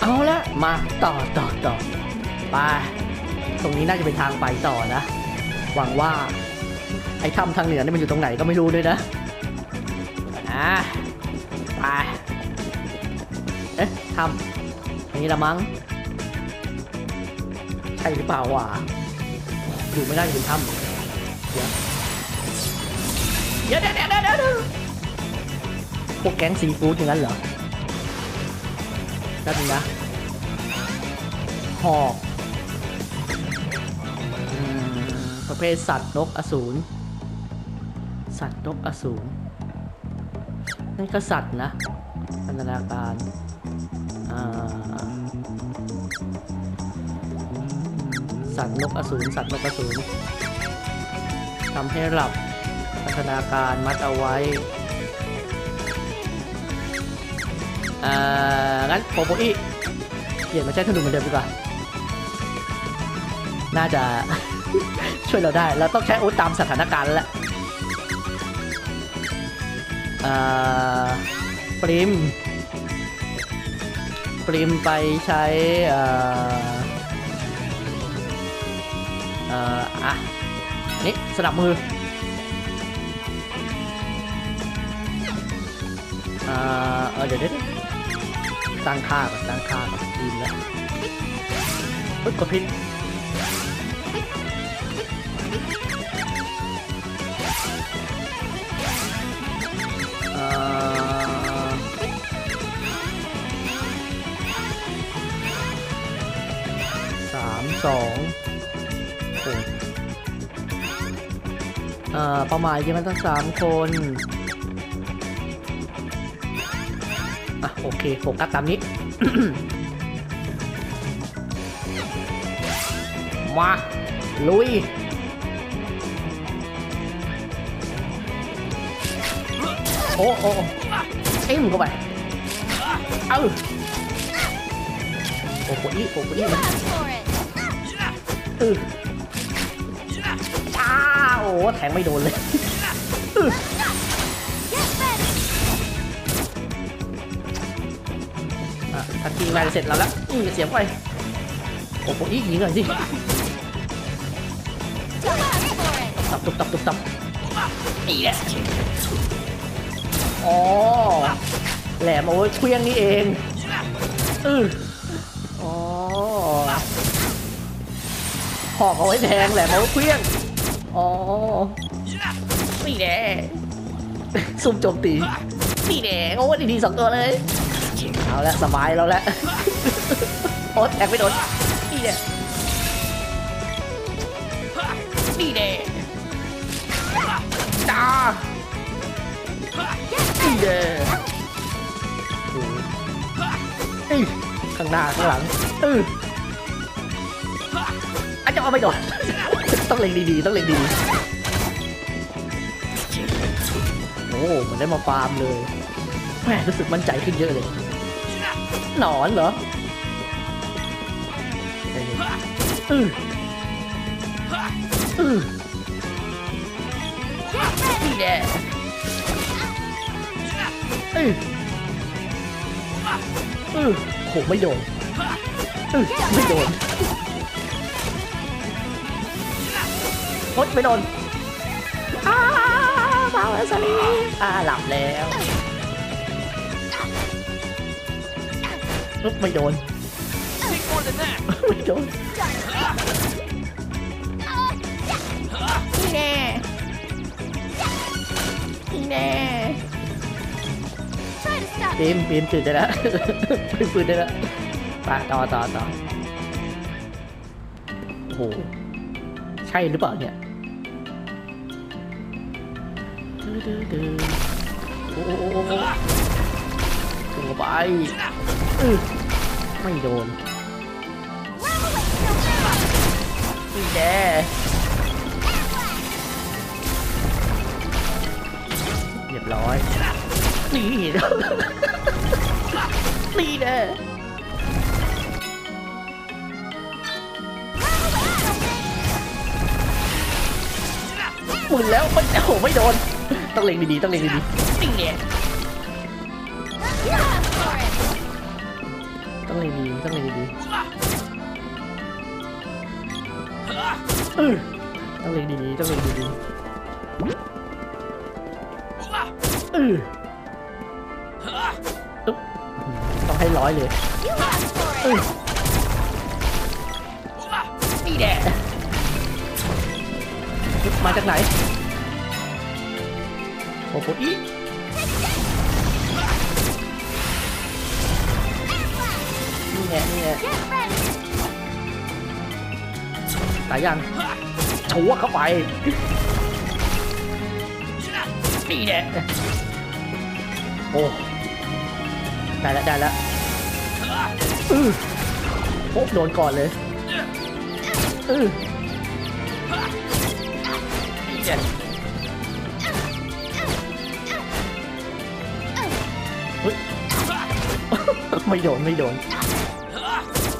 เอาละมาต่อต่อต่อไปตรงนี้น่าจะเป็นทางไปต่อนะ หวังว่า ไอ้ถ้ำทางเหนือนี่มันอยู่ตรงไหนก็ไม่รู้ด้วยนะอะไปเอ๊ะถ้ำอันนี้ละมั้งใช่หรือเปล่าวะอยู่ไม่ได้อยู่ในถ้ำเดี๋ยเดี๋ยเดี๋ยวเดี๋ยวเดี๋ยวเดี๋ยวพวกแก๊งซีฟู้ดอย่างนั้นเหรอ แป๊บนึงนะหอกอประเภทสัตว์นกอสูรสัตว์นกอสูรนั่นก็สัตว์นะพันธนาการสัตว์นกอสูรสัตว์นกอสูรทำให้หลับพันธนาการมัดเอาไว้ อ่า งั้นโปโปอีเปลี่ยนมาใช้ธนูเหมือนเดิมดีกว่า น่าจะ ช่วยเราได้ เราต้องใช้อาวุธตามสถานการณ์แล้วแหละเอ่อปริม ปริมไปใช้เอ่อเอ่ออะนี่สนับมือเอ่อเออเดี๋ยวเดี๋ยว เดี๋ยวตั้งค่าก่อนตั้งค่าก่อนลืมแล้วปึ๊บกดผิดสามสองโอ้เอ่อเป้าหมายที่มันต้งสามคน โอเคโฟกัสตามนี้ มา ลุย โอ้โอ้เอ็มเข้าไป เอ้าโอ้โหอีโอ้โหอี You มัน asked for it. เออจ้าโอ้แทงไม่โดนเลย อะทันทีงาเสร็จแล้วละอืมเสียบไปโอ้โหอีกยิงหน่อยสิตับตุบตับตุบตับนี่แหละอ๋อแหลมเอาไว้เคลี้ยงนี่เองอืออ๋อหอกเอาไว้แทงแหลมเอาไว้เคลี้ยงอ๋อนี่แหละซุ่มโจมตีนี่แหละโอ้ดีดีๆสองตัวเลย เอาละสบายแล้วแหละโอ๊ตแทงไม่โดนนี่แหละนี่แหละจ้านี่แหละโอ้โหเอ้ยข้างหน้าข้างหลังเอออาจจะเอาไม่โดนต้องเล็งดีๆต้องเล็งดีๆโอ้เหมือนได้มาฟาร์มเลยแหมรู้สึกมั่นใจขึ้นเยอะเลย หนอนเหรออืออือนี่แน่อืออือโหไม่โดนอือไม่โดนโอ๊ยไม่โดนอ้าบาวสลีอ่าหลับแล้ว อุ๊บไม่โดน Take more than that. ไม่โดนนี่แน่นี่แน่ Try to stop ปีมปีมตื่นได้แล้วปีมตื่นได้แล้วไปต่อต่อต่อโอ้โหใช่หรือเปล่าเนี่ยดื้อดื้อดื้อโอ้โห โอ้โหถึงไปอืไม่โดนนี่แน่เรียบร้อย นี่นี่แน่หมุนแล้วมันโอ้ไม่โดน ต้องเล็งดีๆ ต้องเล็งดีๆนี่แน่ You asked for it. ต้องเล็งดีต้องเล็งดีเออต้องเล็งดีๆต้องเล็งดีๆเอออึ๊บต้องให้ร้อยเลย You asked for เอ it. อนี่แหละมาจากไหนโอ้โหอี แหละนี่แหละ Get ready. ตายยังชัวเข้าไป นี่แหละโอ้ได้แล้วได้แล้วอือโอ้โดนก่อนเลยอือนี่แหละเฮ้ยไม่โดน ไม่โดน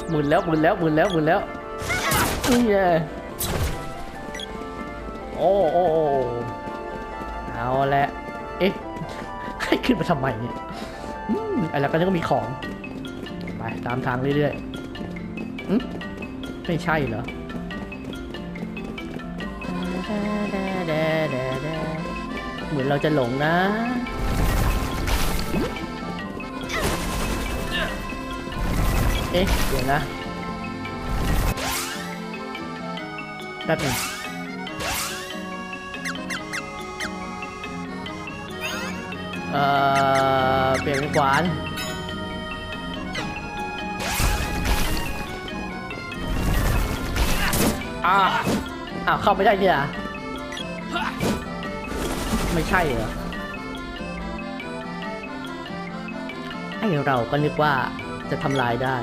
หมุนแล้วหมุนแล้วหมุนแล้วหมุนแล้วนี่แหละโอ้โอ้โอ้เอาละเอ๊ะให้ขึ้นมาทำไมเนี่ยอืมไอ้แล้วก็จะมีของ ไปตามทางเรื่อยๆอืมไม่ใช่เหรอเหมือนเราจะหลงนะ เอ๊ะเดี๋ยวนะแป๊บนึงเอ่อ เปลี่ยนเป็นขวานอ่าอ้าวเข้าไม่ได้เนี่ยไม่ใช่เหรอไอเราก็นึกว่า จะทำลายได้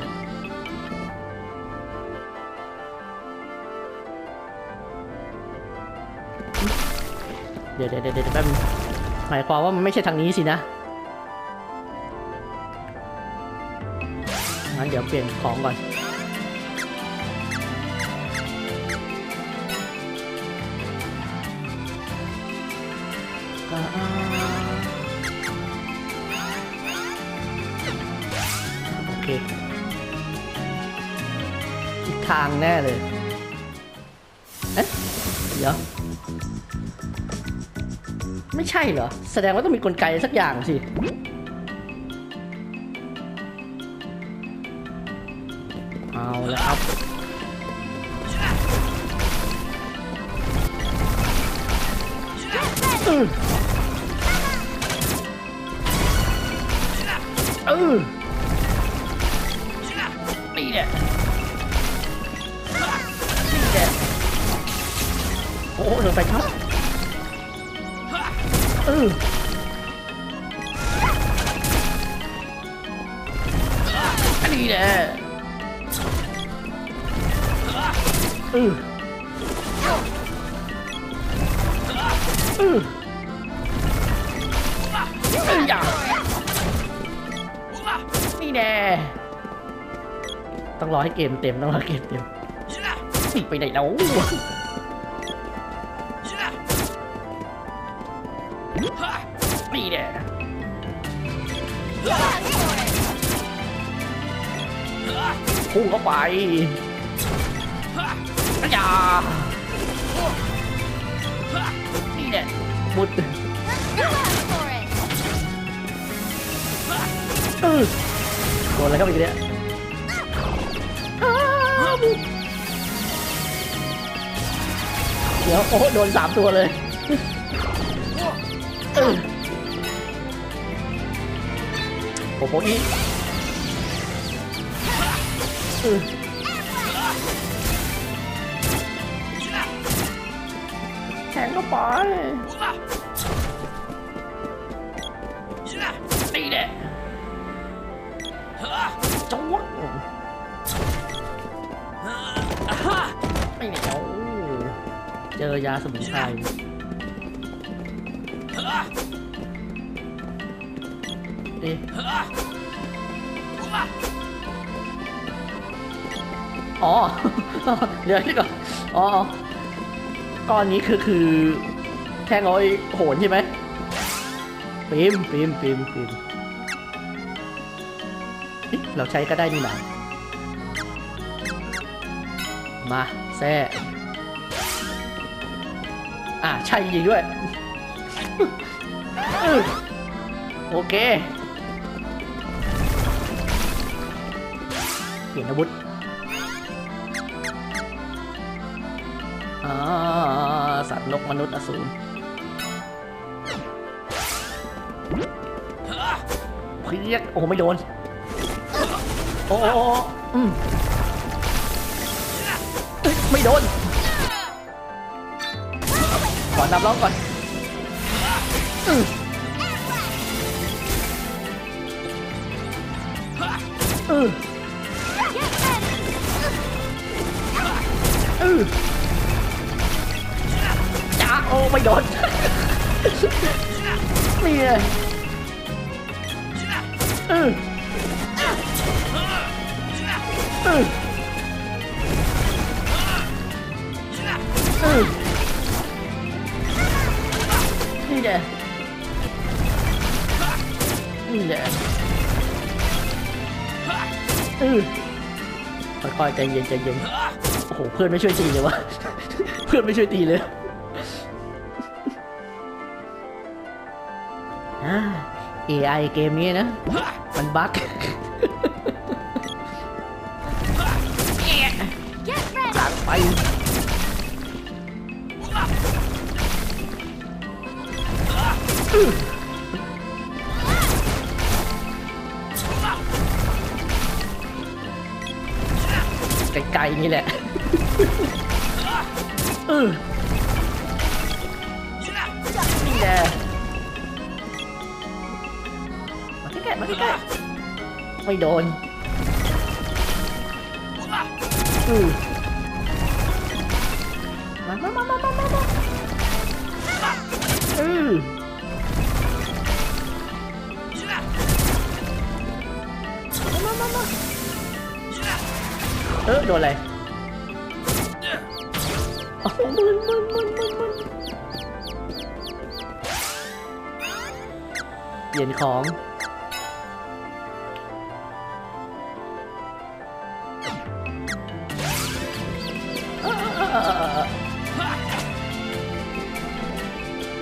เดี๋ยวเดี๋ยวเดี๋ยวเดี๋ยวแป๊บนึงหมายความว่ามันไม่ใช่ทางนี้สินะงั้นเดี๋ยวเปลี่ยนของก่อน แน่เลย เอ๊ะ เดี๋ยว ไม่ใช่เหรอ แสดงว่าต้องมีกลไกสักอย่างสิ เอาแล้วครับอือเออ โอ้โหลงไปครับเอออันนี้แหละเออเออเอออย่านี่แน่ต้องรอให้เกมเต็มต้องรอเกมเต็มนี่ไปไหนแล้ว พุ่งเข้าไปอย่านี่แน่มุดเออโดนอะไรเข้าไปอีกเนี่ยวเดี๋ยวโอ้โดนสามตัวเลย โอ้โหอีเออแทงเข้าไปนี่แหละจ้วงไม่เหนียวเจอยาสมุนไพร เอ๊ะอ๋อ เดี๋ยวนี่ก่อนอ๋อ ก้อนนี้คือคือแทงเอาไอ้โหนใช่ไหมปิมปิมปิมปิมเอ๊ะเราใช้ก็ได้นี่หนามาแซ่อะใช่จริงด้วย โอเค ปลี่ยนอาวุธสัตว์นกมนุษย์อสูรเพียกโอ้ไม่โดน โอ้ไม่โดนขอนับร้องก่อนอืมอื โดนนี่ไงอืออืออือนี่แหละนี่แหละอือค่อยๆใจเย็นใจเย็นโอ้โหเพื่อนไม่ช่วยตีเลยวะ เพื่อนไม่ช่วยตีเลย AI เกมนี้นะ มันบั๊ก Get ready. ไปไกลๆนี่แหละเออนี่แหละ มาใกล้ๆไม่โดนอือมามามามามามาอือมามามาเออโดนอะไรโอ้มึนมึนมึนมึนมึนเปลี่ยนของ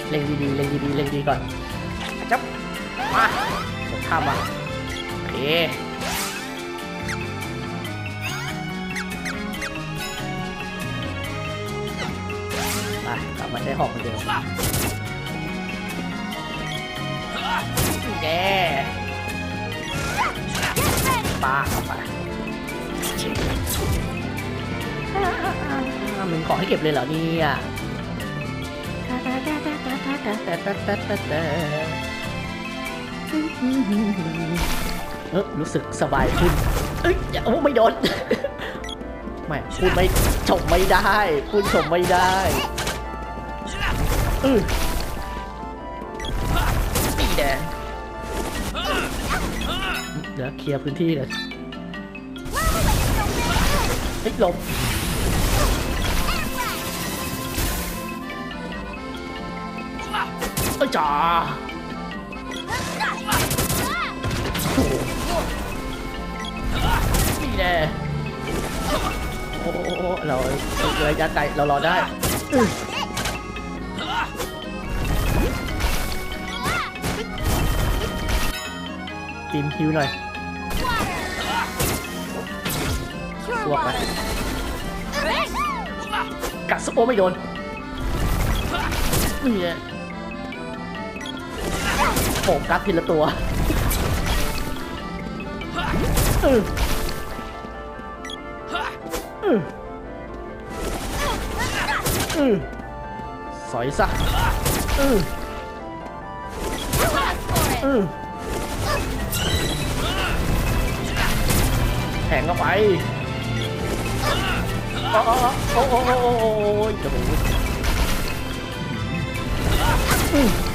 เล็งดีๆเล็งดีๆเล็งดีก่อนจับมาสงครามมาโอเคไปกลับมาใช้หอกเหมือนเดิมแย่ปาเข้าไปอ่ามันของให้เก็บเลยเหรอเนี่ย เออรู้สึกสบายขึ้น เอ้ยโอ้ไม่โดนไม่พูดไม่ชมไม่ได้ พูดชมไม่ได้อือนี่แดงเดี๋ยวเคลียร์พื้นที่เลยเฮ้ยหลบ จ๋านี่แน่โอ้เราเลยยัดไตเรารอได้ตีมคิวหน่อยลวกไปกัดสโอไม่โดนนี่แหละ โฟกัสทีละตัวเออเออเออสอยซะเออเออแทงเข้าไปโอ้โอ้โอ้โอ้โอ้โอ้โอ้โอ้ยจะโอืม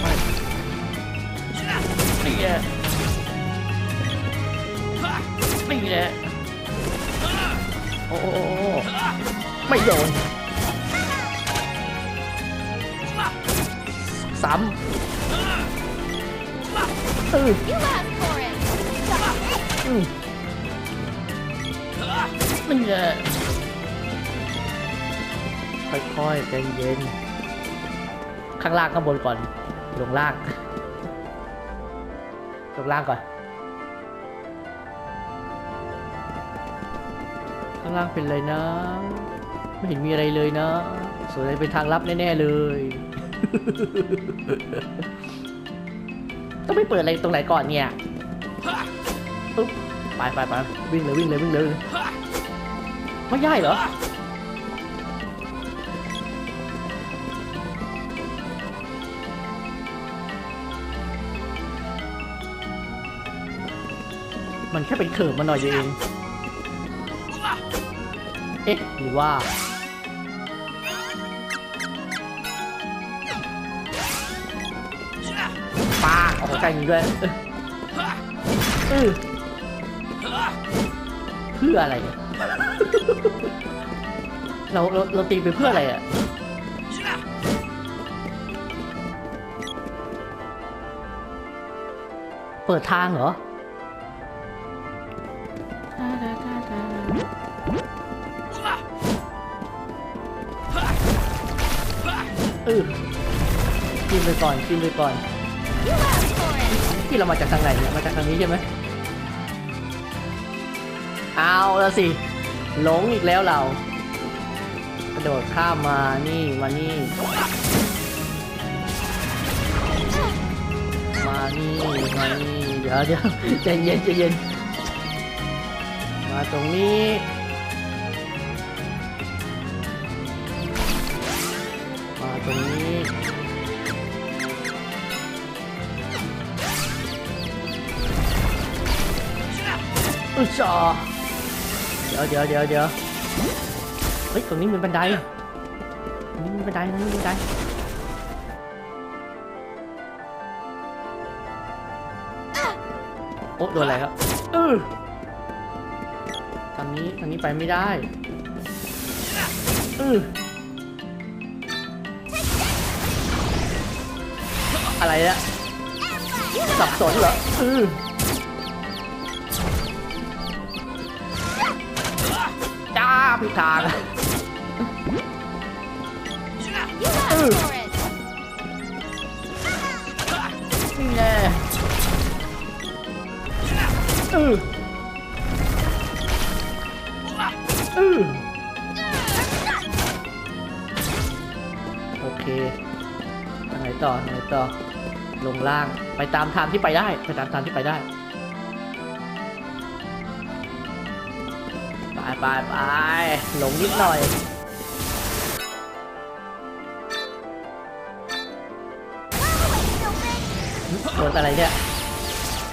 ไม่ไม่ไม่นี่แหละนี่แหละโอ้ไม่โดนซ้ำเออ You asked for it. อืมมันจะค่อยๆใจเย็นข้างล่างข้างบนก่อน ลงล่าง ลงล่างก่อน ข้างล่างเป็นอะไรนะ ไม่เห็นมีอะไรเลยนะส่วนอะไรเป็นทางลับแน่ ๆ เลย ต้องไปเปิดอะไรตรงไหนก่อนเนี่ยปึ๊บไปไปไปวิ่งเลยวิ่งเลยวิ่งเลยไม่ย่ายเหรอ มันแค่เป็นเขิบมาหน่อยเองเอ๊ะหรือว่าปาออกใกล้นี้ด้วยเออเพื่ออะไรเนี่ยเราเราเราตีไปเพื่ออะไรอะเปิดทางเหรอ นไปก่อนกินไปก่อนที่เรามาจากทางไหนเนี่ยมาจากทางนี้ใช่ไหมเอาแล้วสิหลงอีกแล้วเรา กระโดดข้ามมานี่มานี่ มานี่มานี่เดี๋ยวเดี๋ยวใจเย็นใจเย็น มาตรงนี้มาตรงนี้ อุจาเดี๋ยวเดี๋ยวเดี๋ยวเดี๋ยวเฮ้ยตรงนี้มีบันไดตรงนี้มีบันไดตรงนี้มีบันไดโอ้โดนอะไรครับเออทางนี้ทางนี้ไปไม่ได้เอออะไรเนี่ยสับสนเหรอเออ จ้าพิดทางนี่แน่เออเออโอเคทางไหนต่อทางไหนต่อ ลงล่าง ไปตามทางที่ไปได้ ไปตามทางที่ไปได้ ไปไปไปหลงนิดหน่อยโดนอะไรเนี่ย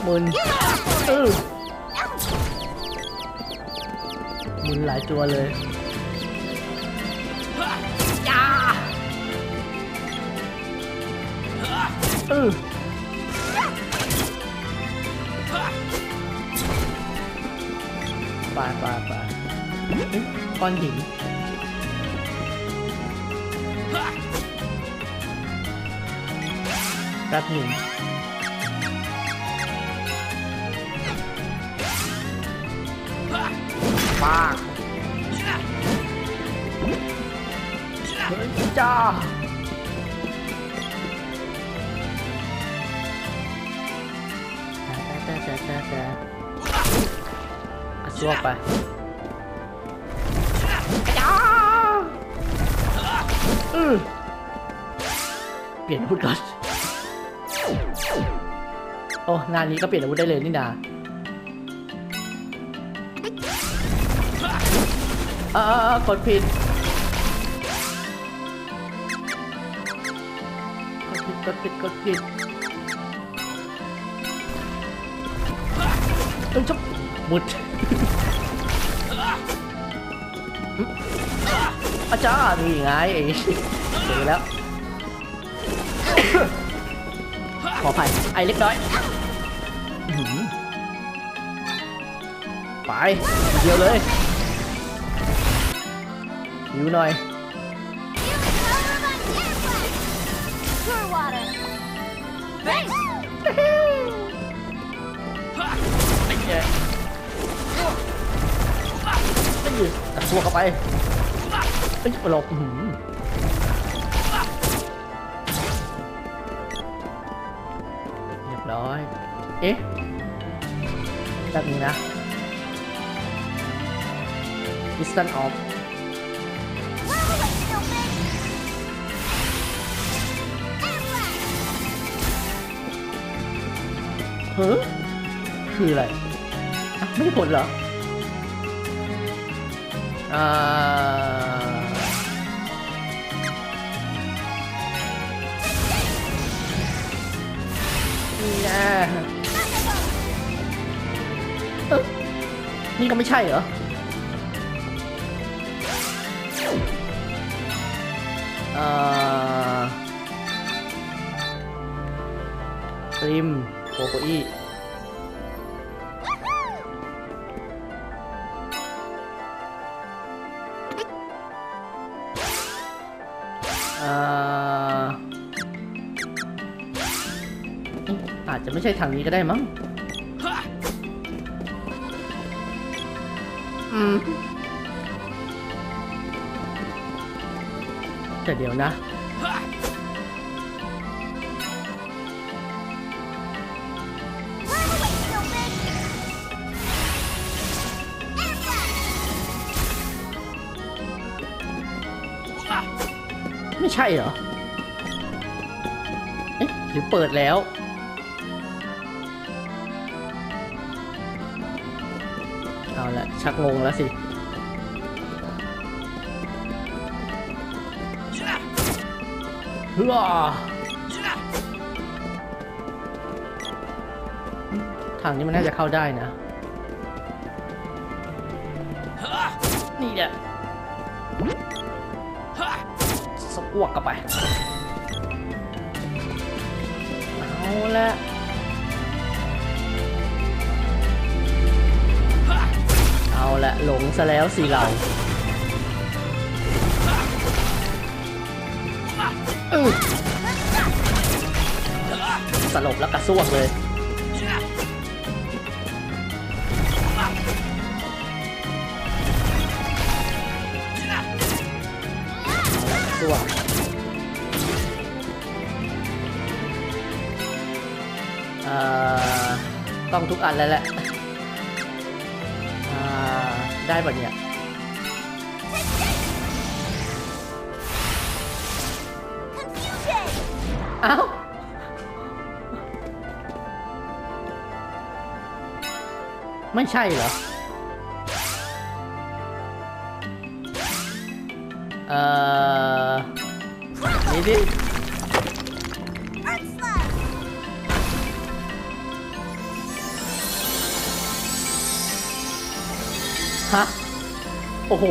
มึนเออมึนหลายตัวเลยจ้าเออไปไปไป ก้อนหินแป๊บหนึ่งปากเฮ้ยจ้าแต่แต่แต่แต่แต่อะสวบไป เปลี่ยนอาวุธก่อน โอ้งานนี้ก็เปลี่ยนอาวุธได้เลยนี่นาเออกดผิดกดผิดกดผิดกดผิดเอ้ยจบมุด อาจารย์นี่ไงไอ้เจอแล้ว ขออภัยไอ้เล็กน้อยอื้อหือไปเดียวเลยหิวหน่อย Pure water. Thanks. ไอ้เหี้ยอตัดตัวเข้าไป เอ้ยหลบอื้อหือเรียบร้อย เอ๊ะแบบนี้นะ Distance off เฮ้อคืออะไรอะไม่ได้ผลเหรออ่า นี่แน่เอ๊ะนี่ก็ไม่ใช่เหรอ เอ่อริมโคโคอี้เอ่อ อ๊ะอาจจะไม่ใช่ทางนี้ก็ได้มั้งอืมแต่เดี๋ยวนะ Well, wait, stupid. Airblast. ไม่ใช่เหรอ เอ๊ะหรือเปิดแล้ว ชักงงแล้วสิ เฮ้อทางนี้มันน่าจะเข้าได้นะ นี่แหละสกวกเข้าไป เอาละ เอาละหลงซะแล้วสิเราสลบแล้วกระซวกเลยตัวเอ่อต้องทุกอันแล้วแหละ ได้ปะเนี่ยเอ้าไม่ใช่เหรอ เอ่อ นี่ดิ ฮะ โอ้โห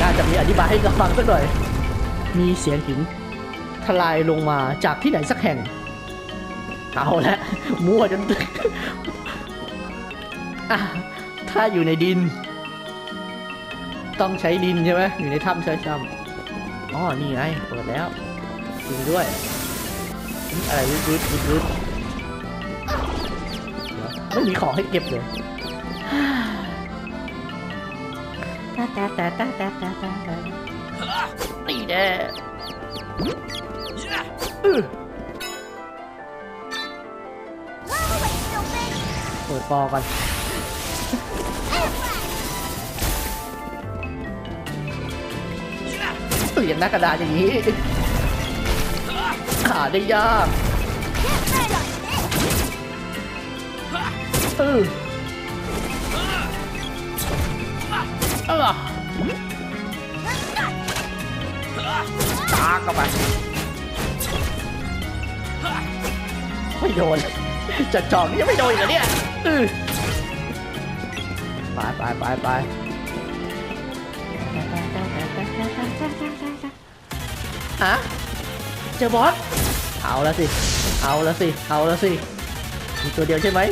น่าจะมีอธิบายให้กับฟังสักหน่อย มีเสียงหินทลายลงมาจากที่ไหนสักแห่ง เอาละมั่วจนอะถ้าอยู่ในดิน ต้องใช้ดินใช่ไหมอยู่ในถ้ำใช้ถ้ำอ๋อ นี่ไง เปิดแล้วจริงด้วย อะไรรึดรึดรึดรึดเดี๋ยวไม่มีของให้เก็บเลย ตาตาตาตาตาตาตีแน่เปิดปอกันเปลี่ยนหน้ากระดาษอย่างนี้หาได้ยากเออเออ ตากเข้าไปไม่โดนจะจอกยังไม่โดนอีกเหรอเนี่ยเออไปไปไปไปฮะเจอบอสเอาละสิ เอาละสิ เอาละสิมีตัวเดียวใช่ไหม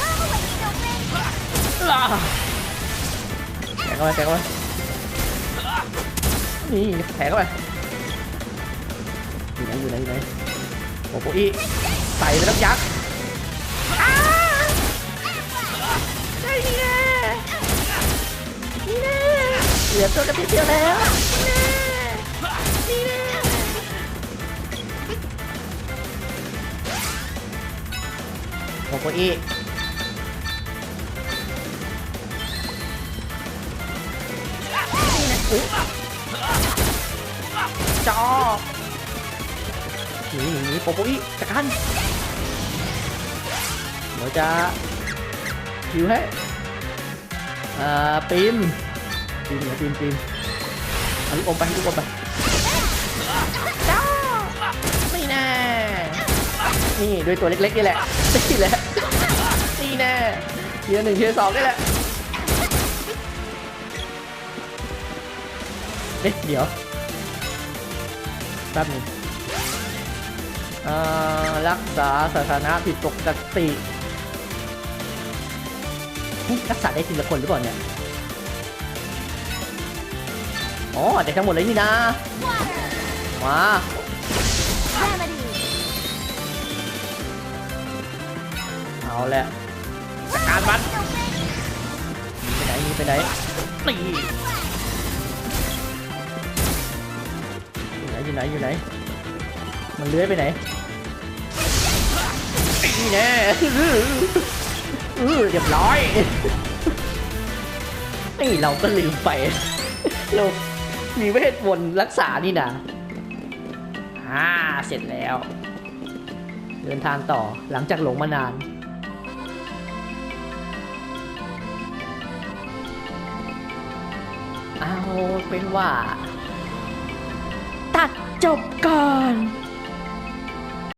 Well, wait, stupid. อ่าแทงเข้าไปแทงเข้าไป นี่แทงเข้าไปอยู่ไหนอยู่ไหนอยู่ไหนโอ้โหอีใส่ไปน้ำยักษ์อ้าใช่แน่เหลือตัวกระติดเดียวแล้วนี่แน่โมโกอีนี่นะอุ๊ย จอหนีหนีหนีโปโกอีจัดการเดี๋ยวจะคิวให้อ่าปิมปิมเดี๋ยวปิมปิมเอาลูกอมไปลูกอมไปจ้าไม่แน่นี่ด้วยตัวเล็กๆนี่แหละนี่แหละนี่แน่ทีละหนึ่งทีละสองนี่แหละเอ๊ะเดี๋ยว แป๊บหนึงเอ่อรักษาสถานะผิดปกตินี่รักษาได้ทีละคนหรือเปล่าเนี่ย อ๋อแต่ทั้งหมดเลยนี่นะ Water. มา Remedy. เอาแหละจัดการมัน No finish. ไปไหนนี่ไปไหนตี อยู่ไหนอยู่ไหน มันเลื้อยไปไหน นี่แน่อื้อเรียบร้อยนี่เราก็ลืมไป เรา มีเวทมนต์รักษานี่นะอ่าเสร็จแล้ว เดินทางต่อหลังจากหลงมานานเอาเป็นว่า จบก่อน